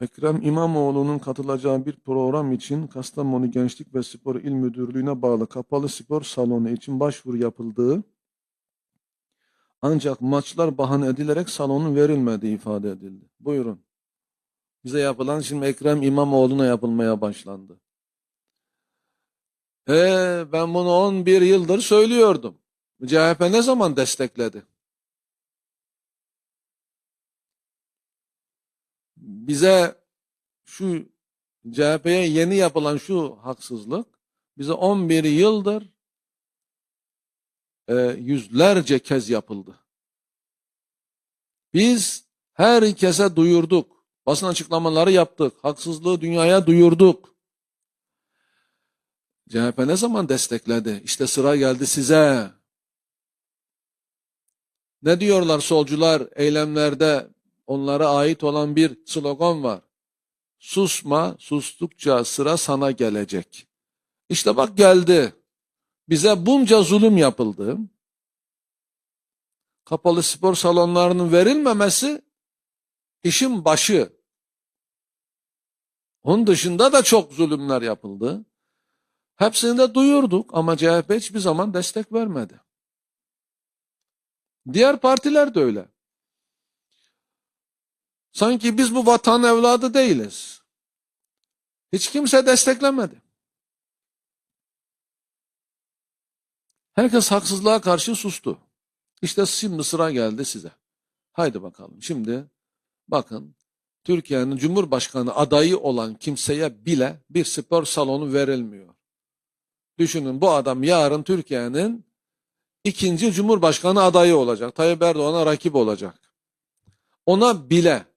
Ekrem İmamoğlu'nun katılacağı bir program için Kastamonu Gençlik ve Spor İl Müdürlüğü'ne bağlı kapalı spor salonu için başvuru yapıldığı ancak maçlar bahane edilerek salonun verilmediği ifade edildi. Buyurun. Bize yapılan şimdi Ekrem İmamoğlu'na yapılmaya başlandı. Ee, ben bunu 11 yıldır söylüyordum. CHP ne zaman destekledi? Bize şu CHP'ye yeni yapılan şu haksızlık bize 11 yıldır e, yüzlerce kez yapıldı. Biz herkese duyurduk. Basın açıklamaları yaptık. Haksızlığı dünyaya duyurduk. CHP ne zaman destekledi? İşte sıra geldi size. Ne diyorlar solcular eylemlerde onlara ait olan bir slogan var. Susma, sustukça sıra sana gelecek. İşte bak geldi. Bize bunca zulüm yapıldı. Kapalı spor salonlarının verilmemesi işin başı. Onun dışında da çok zulümler yapıldı. Hepsini de duyurduk ama CHP hiçbir zaman destek vermedi. Diğer partiler de öyle. Sanki biz bu vatan evladı değiliz. Hiç kimse desteklemedi. Herkes haksızlığa karşı sustu. İşte şimdi sıra geldi size. Haydi bakalım. Şimdi bakın Türkiye'nin Cumhurbaşkanı adayı olan kimseye bile bir spor salonu verilmiyor. Düşünün bu adam yarın Türkiye'nin ikinci Cumhurbaşkanı adayı olacak. Tayyip Erdoğan'a rakip olacak. Ona bile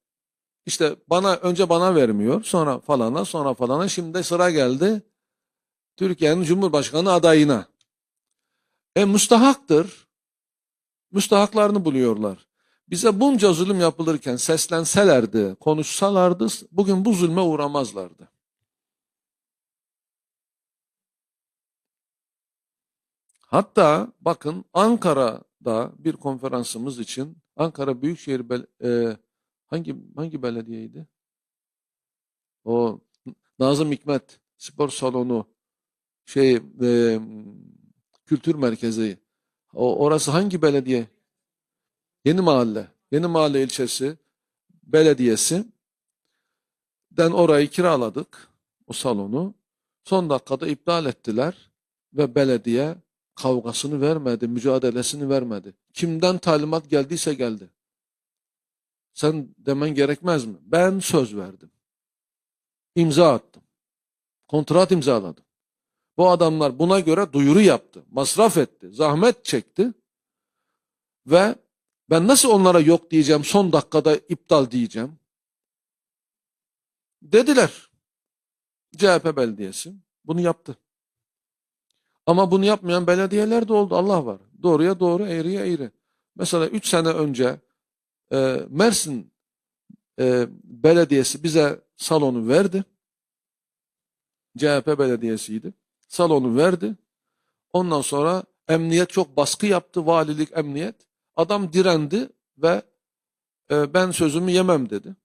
işte bana önce bana vermiyor, sonra falana, sonra falana. Şimdi sıra geldi Türkiye'nin Cumhurbaşkanı adayına. E müstahaktır. Müstahaklarını buluyorlar. Bize bunca zulüm yapılırken seslenselerdi, konuşsalardı bugün bu zulme uğramazlardı. Hatta bakın Ankara'da bir konferansımız için Ankara Büyükşehir Bel e, hangi hangi belediyeydi? O Nazım Hikmet Spor Salonu şey e, kültür merkezi. O orası hangi belediye? Yeni Mahalle. Yeni Mahalle ilçesi belediyesi den orayı kiraladık o salonu. Son dakikada iptal ettiler ve belediye kavgasını vermedi, mücadelesini vermedi. Kimden talimat geldiyse geldi. Sen demen gerekmez mi? Ben söz verdim. İmza attım. Kontrat imzaladım. Bu adamlar buna göre duyuru yaptı. Masraf etti. Zahmet çekti. Ve ben nasıl onlara yok diyeceğim, son dakikada iptal diyeceğim. Dediler. CHP belediyesi bunu yaptı. Ama bunu yapmayan belediyeler de oldu. Allah var. Doğruya doğru, eğriye eğri. Mesela 3 sene önce e, Mersin e, Belediyesi bize salonu verdi. CHP belediyesiydi. Salonu verdi. Ondan sonra emniyet çok baskı yaptı. Valilik, emniyet. Adam direndi ve e, ben sözümü yemem dedi.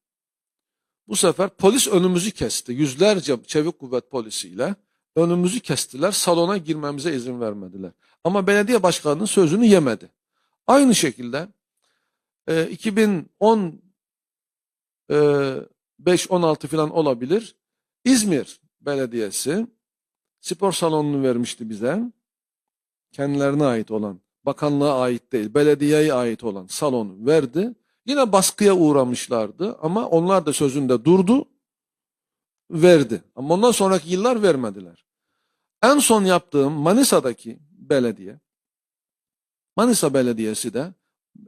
Bu sefer polis önümüzü kesti. Yüzlerce çevik kuvvet polisiyle önümüzü kestiler. Salona girmemize izin vermediler. Ama belediye başkanının sözünü yemedi. Aynı şekilde e, 2010 5-16 falan olabilir. İzmir Belediyesi spor salonunu vermişti bize. Kendilerine ait olan, bakanlığa ait değil, belediyeye ait olan salonu verdi. Yine baskıya uğramışlardı ama onlar da sözünde durdu, verdi. Ama ondan sonraki yıllar vermediler. En son yaptığım Manisa'daki belediye, Manisa Belediyesi de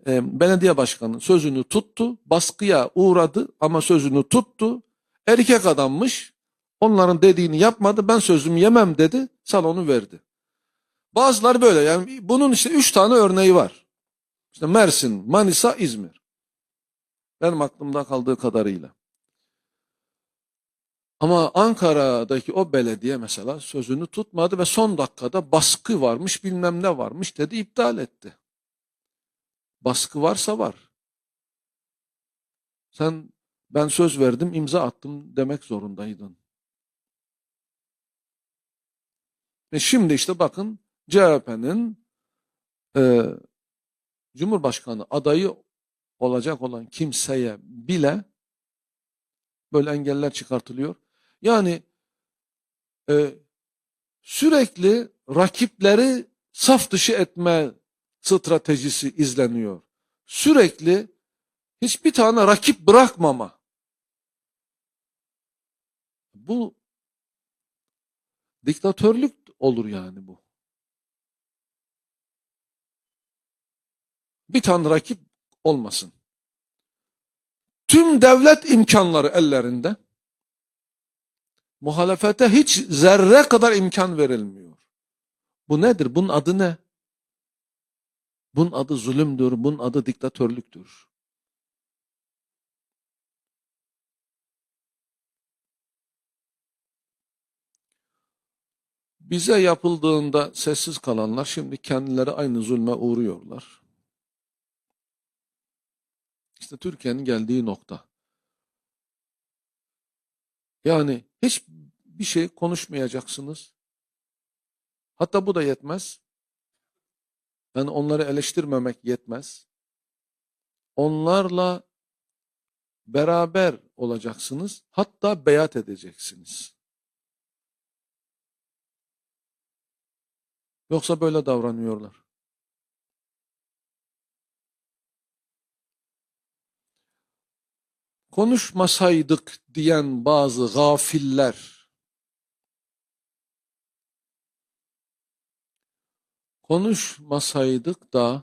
e, belediye başkanı sözünü tuttu, baskıya uğradı ama sözünü tuttu. Erkek adammış, onların dediğini yapmadı, ben sözümü yemem dedi, salonu verdi. Bazıları böyle yani bunun işte üç tane örneği var. İşte Mersin, Manisa, İzmir. Benim aklımda kaldığı kadarıyla. Ama Ankara'daki o belediye mesela sözünü tutmadı ve son dakikada baskı varmış bilmem ne varmış dedi iptal etti. Baskı varsa var. Sen ben söz verdim, imza attım demek zorundaydın. Ve şimdi işte bakın CHP'nin e, Cumhurbaşkanı adayı olacak olan kimseye bile böyle engeller çıkartılıyor. Yani e, sürekli rakipleri saf dışı etme stratejisi izleniyor. Sürekli hiçbir tane rakip bırakmama. Bu diktatörlük olur yani bu. Bir tane rakip olmasın. Tüm devlet imkanları ellerinde. Muhalefete hiç zerre kadar imkan verilmiyor. Bu nedir? Bunun adı ne? Bunun adı zulümdür, bunun adı diktatörlüktür. Bize yapıldığında sessiz kalanlar şimdi kendileri aynı zulme uğruyorlar. İşte Türkiye'nin geldiği nokta. Yani hiç bir şey konuşmayacaksınız. Hatta bu da yetmez. Yani onları eleştirmemek yetmez. Onlarla beraber olacaksınız. Hatta beyat edeceksiniz. Yoksa böyle davranıyorlar. Konuşmasaydık diyen bazı gafiller konuşmasaydık da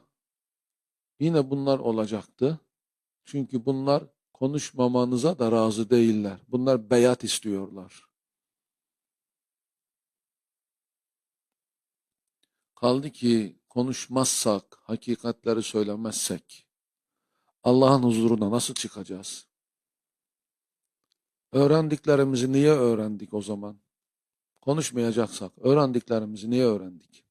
yine bunlar olacaktı. Çünkü bunlar konuşmamanıza da razı değiller. Bunlar beyat istiyorlar. Kaldı ki konuşmazsak, hakikatleri söylemezsek Allah'ın huzuruna nasıl çıkacağız? Öğrendiklerimizi niye öğrendik o zaman? Konuşmayacaksak öğrendiklerimizi niye öğrendik?